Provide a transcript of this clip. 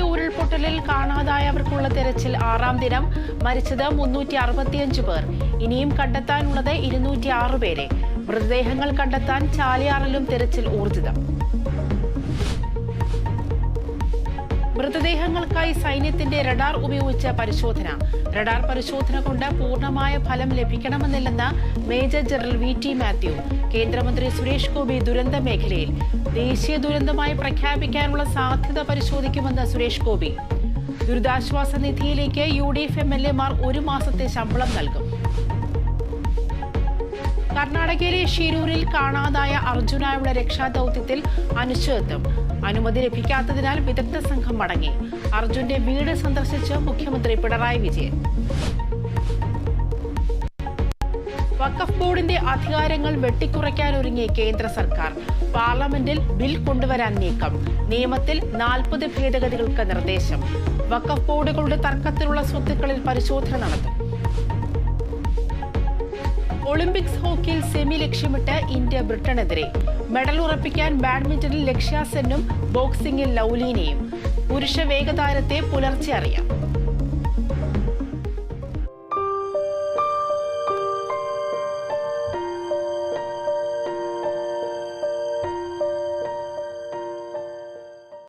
ഉരുൾപൊട്ടലിൽ കാണാതായവർക്കുള്ള തെരച്ചിൽ ആറാം ദിനം. മരിച്ചത് മുന്നൂറ്റി അറുപത്തിയഞ്ച് പേർ. ഇനിയും കണ്ടെത്താനുള്ളത് ഇരുന്നൂറ്റി ആറ് പേരെ. മൃതദേഹങ്ങൾ കണ്ടെത്താൻ ചാലിയാറിലും തെരച്ചിൽ ഊർജിതം. മൃതദേഹങ്ങൾക്കായി സൈന്യത്തിന്റെ റഡാർ ഉപയോഗിച്ച പരിശോധന. റഡാർ പരിശോധന കൊണ്ട് പൂർണമായ ഫലം ലഭിക്കണമെന്നില്ലെന്ന് major general V T Mathew. കേന്ദ്രമന്ത്രി സുരേഷ് ഗോപി ദുരന്ത മേഖലയിൽ ദേശീയ ദുരന്തമായി പ്രഖ്യാപിക്കാനുള്ള സാധ്യത പരിശോധിക്കുമെന്ന് സുരേഷ് ഗോപി. ദുരിതാശ്വാസ നിധിയിലേക്ക് U D F M L എമാർ ഒരു മാസത്തെ ശമ്പളം നൽകും. കർണാടകയിലെ ഷിരൂരിൽ കാണാതായ അർജുനായുള്ള രക്ഷാദൌത്യത്തിൽ അനിശ്ചിതത്വം. അനുമതി ലഭിക്കാത്തതിനാൽ വിദഗ്ധ സംഘം മടങ്ങി. അർജുന്റെ വീട് സന്ദർശിച്ച് മുഖ്യമന്ത്രി പിണറായി വിജയൻ. വഖഫ് ബോർഡിന്റെ അധികാരങ്ങൾ വെട്ടിക്കുറയ്ക്കാൻ ഒരുങ്ങി കേന്ദ്ര സർക്കാർ. പാർലമെന്റിൽ ബിൽ കൊണ്ടുവരാൻ നീക്കം. നിയമത്തിൽ നാൽപ്പത് ഭേദഗതികൾക്ക് നിർദ്ദേശം. വഖഫ് ബോർഡുകളുടെ തർക്കത്തിലുള്ള സ്വത്തുക്കളിൽ പരിശോധന നടത്തും. ഒളിമ്പിക്സ് ഹോക്കിയിൽ സെമി ലക്ഷ്യമിട്ട് ഇന്ത്യ ബ്രിട്ടനെതിരെ. മെഡൽ ഉറപ്പിക്കാൻ ബാഡ്മിന്റണിൽ ലക്ഷ്യാസെന്നും ബോക്സിംഗിൽ ലൗലീനയും. പുരുഷ വേഗതാരത്തെ പുലർച്ചെ അറിയാം.